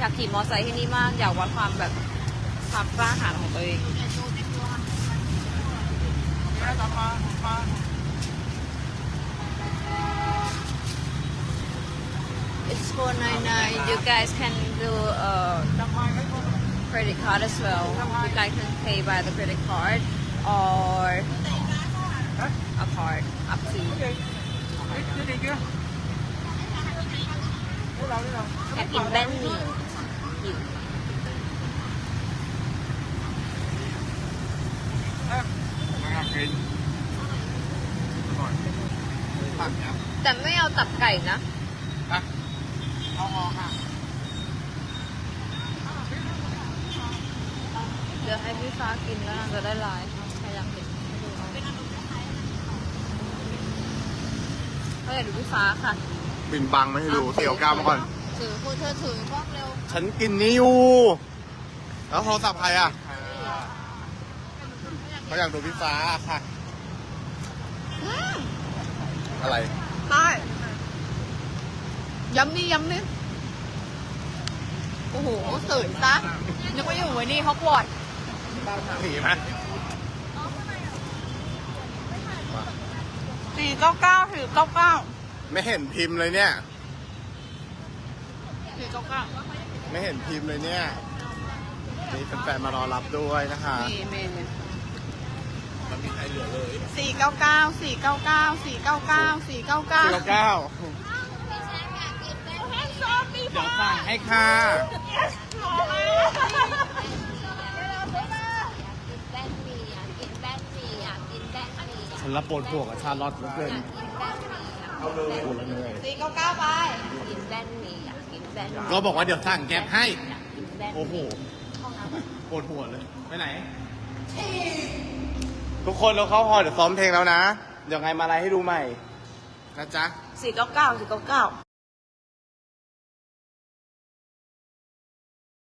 อยากขี่มอเตอร์ไซค์ที่นี่มาก อยากวัดความแบบความกล้าหาญของตัวเอง It's 499 you guys can do a credit card as well you guys can pay by the credit card or a card up to you อยากกินแบนหมี่ หิวแต่ไม่เอาตับไก่นะเอางอค่ะเดี๋ยวให้พี่ฟ้ากินแล้วนางจะได้ไลฟ์ใครอยากเห็นให้ดูเอาเขาอยากดูพี่ฟ้าค่ะ บินบังไม่ให้ดูเสี่ยวกล้ามก่อน ถือพูดเธอถือกล้องเร็วฉันกินนี่อยู่ แล้วโทรศัพท์ใครอะเขาอยากดูพี่ฟ้าค่ะ อะไรได้ย้ำนี่ย้ำนี่โอ้โหเสยซะนึกว่าอยู่ไว้นี่ฮอกวอตส์หนีไหมสี่เก้าเก้าสี่เก้าเก้าไม่เห็นพิมพ์เลยเนี่ย สี่เก้าเก้าไม่เห็นพิมพ์เลยเนี่ยมีแฟนๆมารอรับด้วยนะคะนี่เมนมันมีใครเหลือเลยสี่เก้าเก้าสี่เก้าเก้าสี่เก้าเก้าสี่เก้าเก้าเสี่ยวก้าเดี๋ยวสั่งให้ค่ะอยากกินแบนหมี่อยากกินแบนหมี่อยากฉันรับปวดหัวกับชาลอตเหลือเกินกินแบนหมี่อยากเอาเลยปวดแล้วเนยสี่เก้าเก้าไปกินแบนหมี่อยา กกินแบนหมี่ก็บอกว่าเดี๋ยวสั่งแก๊ปให้กินแบนโอ้โหปวดหัวเลย ไปไหน ทุกคนเราเข้าฮอลเดี๋ยวซ้อมเพลงแล้วนะ เดี๋ยวไงมาอะไรให้ดูใหม่นะจ๊ะ สี่เก้าเก้าสี่เก้าเก้า